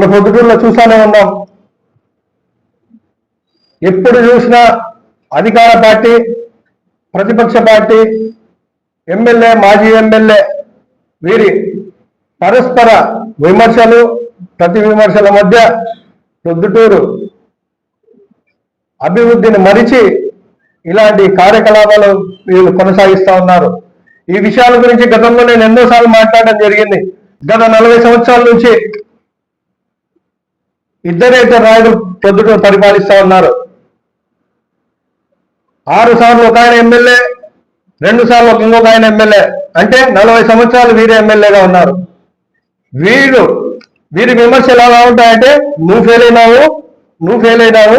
మన పొద్దుటూరులో చూసానే ఉన్నాం. ఎప్పుడు చూసినా అధికార పార్టీ ప్రతిపక్ష పార్టీ ఎమ్మెల్యే మాజీ ఎమ్మెల్యే వీరి పరస్పర విమర్శలు ప్రతి విమర్శల మధ్య ప్రొద్దుటూరు అభివృద్ధిని మరిచి ఇలాంటి కార్యకలాపాలు వీళ్ళు కొనసాగిస్తూ ఉన్నారు. ఈ విషయాల గురించి గతంలో నేను ఎన్నోసార్లు మాట్లాడడం జరిగింది. గత నలభై సంవత్సరాల నుంచి ఇద్దరైతే ఇద్దరు నాయకులు ప్రొద్దుటూరు పరిపాలిస్తా ఉన్నారు. ఆరు సార్లు ఒక ఆయన ఎమ్మెల్యే రెండు సార్లు ఇంకొక ఆయన ఎమ్మెల్యే. అంటే నలభై సంవత్సరాలు వీరు ఎమ్మెల్యేగా ఉన్నారు. వీరు వీరి విమర్శలు ఎలా ఉంటాయంటే నువ్వు ఫెయిల్ అయినావు నువ్వు ఫెయిల్ అయినావు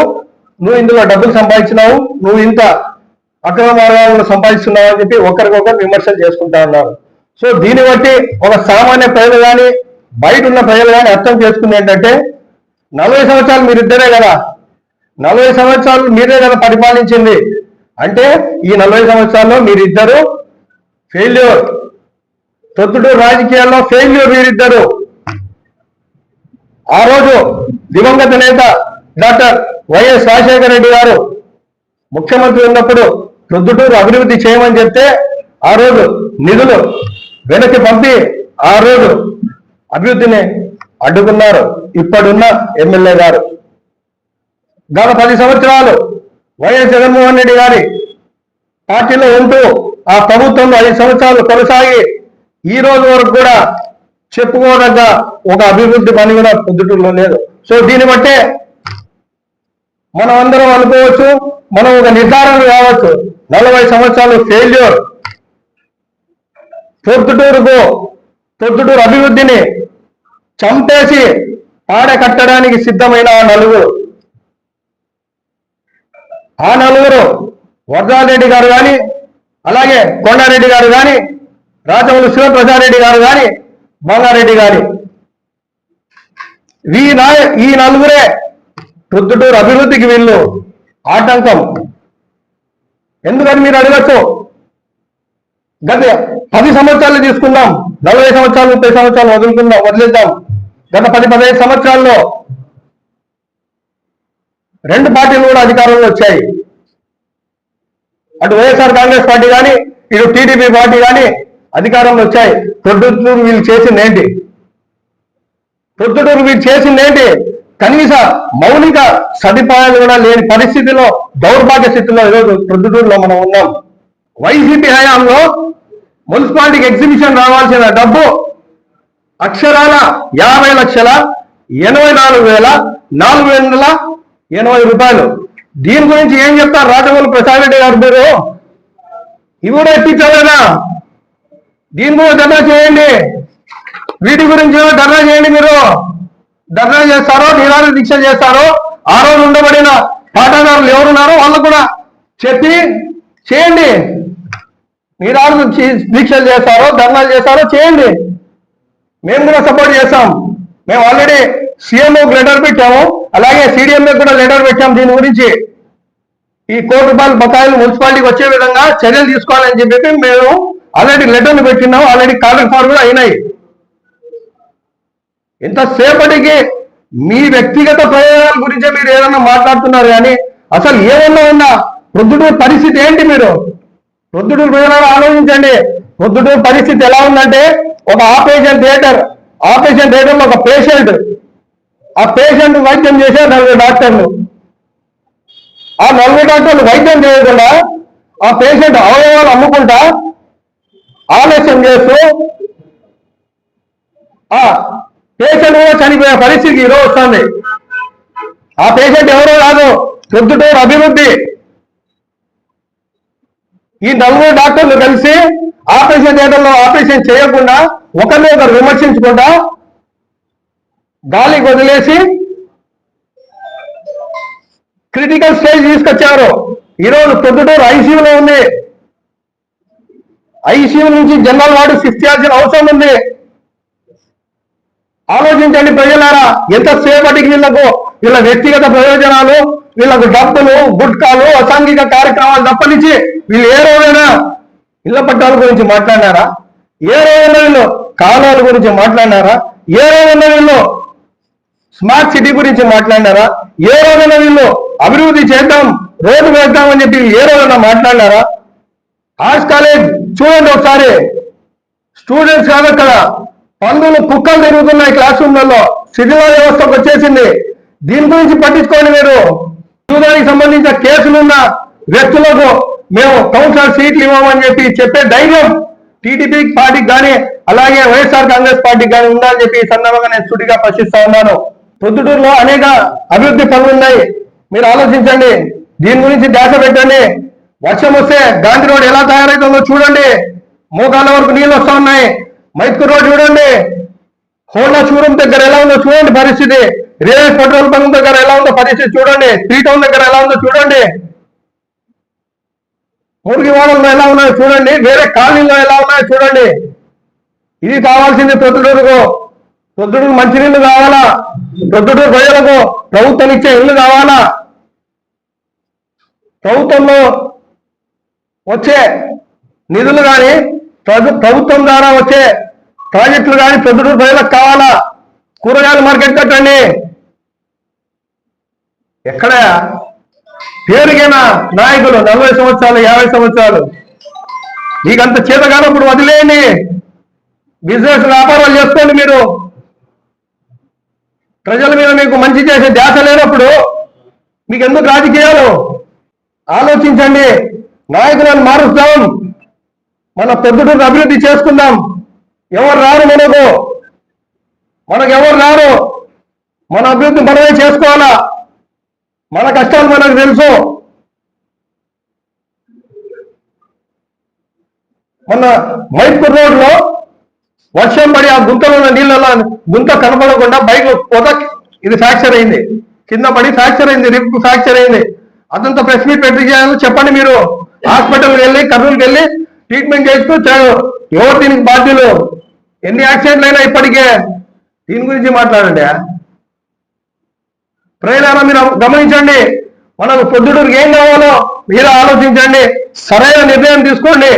నువ్వు ఇందులో డబ్బులు సంపాదించినావు నువ్వు ఇంత అక్రమ మార్గాలను సంపాదిస్తున్నావు అని చెప్పి ఒకరికొకరు విమర్శలు చేసుకుంటా ఉన్నారు. సో దీన్ని బట్టి ఒక సామాన్య ప్రజలు కానీ బయట ఉన్న ప్రజలు కానీ అర్థం చేసుకుంది ఏంటంటే నలభై సంవత్సరాలు మీరిద్దరే కదా. నలభై సంవత్సరాలు మీరే కదా పరిపాలించింది. అంటే ఈ నలభై సంవత్సరాల్లో మీరిద్దరు ఫెయిల్యూర్ తొత్తుటూరు రాజకీయాల్లో ఫెయిల్యూర్ మీరిద్దరు. ఆ రోజు దివంగత నేత డాక్టర్ వైఎస్ రాజశేఖర రెడ్డి గారు ముఖ్యమంత్రి ఉన్నప్పుడు ప్రొద్దుటూరు అభివృద్ధి చేయమని చెప్తే ఆ రోజు నిధులు వెనక్కి పంపి ఆ రోజు అభివృద్ధిని అడ్డుకున్నారు. ఇప్పుడున్న ఎమ్మెల్యే గారు. గత పది సంవత్సరాలు వైఎస్ జగన్మోహన్ రెడ్డి గారి పార్టీలో ఉంటూ ఆ ప్రభుత్వంలో ఐదు సంవత్సరాలు కొనసాగి ఈ రోజు వరకు కూడా చెప్పుకోదగ్గ ఒక అభివృద్ధి పని కూడా పొద్దుటూరులో లేదు. సో దీన్ని బట్టే మనం అందరం అనుకోవచ్చు మనం ఒక నిర్ధారణ కావచ్చు. నలభై సంవత్సరాలు ఫెయిల్యూర్ పొద్దుటూరుకు పొద్దుటూరు అభివృద్ధిని చంపేసి ఆడ కట్టడానికి సిద్ధమైన ఆ నలుగురు. ఆ నలుగురు వరదారెడ్డి గారు కానీ అలాగే కొండారెడ్డి గారు కానీ రాజమౌళి శివప్రసాదరెడ్డి గారు కానీ మంగారెడ్డి గారి ఈ నాయ ఈ నలుగురే ప్రొద్దుటూరు అభివృద్ధికి వీళ్ళు ఆటంకం. ఎందుకని మీరు అడగచ్చు? గత పది సంవత్సరాలు తీసుకుందాం నలభై సంవత్సరాలు ముప్పై సంవత్సరాలు వదులుకుందాం వదిలేద్దాం. గత పది పదిహేను సంవత్సరాల్లో రెండు పార్టీలు కూడా అధికారంలో వచ్చాయి. అటు వైఎస్ఆర్ కాంగ్రెస్ పార్టీ కానీ ఇటు టీడీపీ పార్టీ కానీ అధికారంలో వచ్చాయి. ప్రొద్దుటూరు వీళ్ళు చేసిందేంటి? ప్రొద్దుటూరు వీళ్ళు చేసిందేంటి? కనీస మౌలిక సదుపాయాలు కూడా లేని పరిస్థితిలో దౌర్భాగ్య స్థితిలో ఈరోజు ప్రొద్దుటూరులో మనం ఉన్నాం. వైసీపీ హయాంలో మున్సిపాలిటీకి ఎగ్జిబిషన్ రావాల్సిన డబ్బు అక్షరాల యాభై లక్షల ఎనభై నాలుగు వేల నాలుగు వందల ఎనభై రూపాయలు. దీని గురించి ఏం చెప్తారు రాజమౌళి ప్రసాద్ రెడ్డి గారు మీరు? ఇవి కూడా ఎత్తించలేదా దీని కూడా ధర్నా చేయండి. వీటి గురించి ధర్నా చేయండి మీరు. ధర్నా చేస్తారో నిరాహార దీక్ష చేస్తారో ఆ రోజు ఉండబడిన పాఠశాలలు ఎవరున్నారో వాళ్ళు కూడా చెప్పి చేయండి. నిరాహార దీక్షలు చేస్తారో ధర్నాలు చేస్తారో చేయండి. మేము కూడా సపోర్ట్ చేస్తాం. మేము ఆల్రెడీ సీఎంఓ లెటర్ పెట్టాము. అలాగే సీడీఎంఏ కూడా లెటర్ పెట్టాము దీని గురించి. ఈ కోటి రూపాయల బకాయిలు మున్సిపాలిటీకి వచ్చే విధంగా చర్యలు తీసుకోవాలని చెప్పి మేము ఆల్రెడీ లెటర్లు పెట్టినాం ఆల్రెడీ కాలర్ ఫార్ కూడా అయినాయి. ఇంతసేపటికి మీ వ్యక్తిగత ప్రయోజనాల గురించే మీరు ఏదన్నా మాట్లాడుతున్నారు కానీ అసలు ఏమన్నా ఉన్నా ప్రొద్దుటూరు పరిస్థితి ఏంటి మీరు? ప్రొద్దుటూరు ప్రయోజనాలు ఆలోచించండి. ప్రొద్దుటూరు పరిస్థితి ఎలా ఉందంటే ఒక ఆపరేషన్ థియేటర్ ఆపరేషన్ థియేటర్ ఒక పేషెంట్ ఆ పేషెంట్ వైద్యం చేసే నలుగురు డాక్టర్లు. ఆ నలుగురు డాక్టర్లు వైద్యం చేయకుండా ఆ పేషెంట్ అవయవాలు అమ్ముకుంటా ఆలస్యం చేస్తూ ఆ పేషెంట్ కూడా చనిపోయే పరిస్థితి ఈరోజు వస్తుంది. ఆ పేషెంట్ ఎవరో కాదు ప్రొద్దుటూరు అభివృద్ధి. ఈ నలుగురు డాక్టర్లు కలిసి ఆపరేషన్ థియేటర్లో ఆపరేషన్ చేయకుండా ఒకరిని ఒకరు విమర్శించకుండా గాలికి వదిలేసి క్రిటికల్ స్టేజ్ తీసుకొచ్చారు. ఈరోజు పొద్దుటూరు ఐసీయూలో ఉంది. ఐసీయూ నుంచి జనరల్ వార్డు షిఫ్ట్ చేయాల్సిన అవసరం ఉంది. ఆలోచించండి ప్రజలారా ఎంతసేపటికి వీళ్ళకు వీళ్ళ వ్యక్తిగత ప్రయోజనాలు వీళ్ళకు డబ్బులు గుట్కాలు అసాంఘిక కార్యక్రమాలు తప్పనించి వీళ్ళు ఏ రోజైనా ఇళ్ళ పట్టాల గురించి మాట్లాడినారా? ఏ రోజైనా వీళ్ళు కాలాల గురించి మాట్లాడినారా? ఏ రోజున వీళ్ళు స్మార్ట్ సిటీ గురించి మాట్లాడినారా? ఏ రోజున వీళ్ళు అభివృద్ధి చేద్దాం రోడ్డు వేద్దాం అని చెప్పి ఏ రోజున మాట్లాడినారా? ఆర్ట్స్ కాలేజ్ చూడండి ఒకసారి. స్టూడెంట్స్ కాదు అక్కడ. పందులు కుక్కలు తిరుగుతున్నాయి క్లాస్ రూమ్లలో శిథిల వ్యవస్థకు వచ్చేసింది. దీని గురించి పట్టించుకోండి మీరు. చూడడానికి సంబంధించిన కేసులున్న వ్యక్తులకు మేము కౌన్సిలర్ సీట్లు ఇవ్వమని చెప్పి చెప్పే ధైర్యం టీడీపీ పార్టీకి కానీ అలాగే వైఎస్ఆర్ కాంగ్రెస్ పార్టీకి కానీ ఉందని చెప్పి ఈ సందర్భంగా నేను సుడిగా ప్రశ్నిస్తా ఉన్నాను. ప్రొద్దుటూరులో అనేక అభివృద్ధి పనులు ఉన్నాయి. మీరు ఆలోచించండి. దీని గురించి ధ్యాస పెట్టండి. వర్షం వస్తే గాంధీ రోడ్ ఎలా తయారవుతుందో చూడండి. మోకాళ్ళ వరకు నీళ్ళు వస్తా ఉన్నాయి. మైత్కూర్ రోడ్ చూడండి. హోండా షోరూమ్ దగ్గర ఎలా ఉందో చూడండి పరిస్థితి. రియల్ పెట్రోల్ బంక్ దగ్గర ఎలా ఉందో పరిస్థితి చూడండి. త్రీ టౌన్ దగ్గర ఎలా ఉందో చూడండి. మురిగివాడలో ఎలా ఉన్నాయో చూడండి వేరే కాలనీలో ఎలా ఉన్నాయో చూడండి. ఇది కావాల్సింది ప్రొద్దుటూరుకు. ప్రొద్దుటూరు మంచినీళ్ళు కావాలా? ప్రొద్దుటూరు ప్రజలకు ప్రభుత్వం ఇచ్చే ఇల్లు కావాలా? ప్రభుత్వంలో వచ్చే నిధులు కానీ ప్రభుత్వం ద్వారా వచ్చే ప్రాజెక్టులు కానీ ప్రొద్దుటూరు ప్రజలకు కావాలా? కూరగాయల మార్కెట్ కట్టండి. ఎక్కడ పేరుగైనా నాయకులు నలభై సంవత్సరాలు యాభై సంవత్సరాలు. నీకంత చేత కానప్పుడు వదిలేయండి. బిజినెస్ వ్యాపారాలు చేసుకోండి మీరు. ప్రజల మీద మీకు మంచి చేసే ధ్యాస లేనప్పుడు మీకు ఎందుకు రాజకీయాలు? ఆలోచించండి. నాయకులను మారుస్తాం. మన పెద్దటూరు అభివృద్ధి చేసుకుందాం. ఎవరు రారు మనకు? మనకు ఎవరు రారు? మన అభివృద్ధి మనమే చేసుకోవాలా? మన కష్టాలు మనకు తెలుసు. మొన్న మైపూర్ రోడ్లో వర్షం పడి ఆ గుంతలో ఉన్న నీళ్ళలో గుంత కనపడకుండా బైక్ పోత ఇది ఫ్రాక్చర్ అయింది. కింద పడి ఫ్రాక్చర్ అయింది రిప్ ఫ్రాక్చర్ అయింది. అదంతా ప్రెస్ మీట్ పెట్టి చేయాలని చెప్పండి మీరు. హాస్పిటల్కి వెళ్ళి కర్నూలుకి వెళ్ళి ట్రీట్మెంట్ చేస్తూ ఎవరు దీనికి బాధ్యులు? ఎన్ని యాక్సిడెంట్లు అయినా ఇప్పటికే? దీని గురించి మాట్లాడండి. ప్రజలారా మీరు గమనించండి మనకు పొద్దుటూరుకి ఏం కావాలో మీరు ఆలోచించండి సరైన నిర్ణయం తీసుకోండి.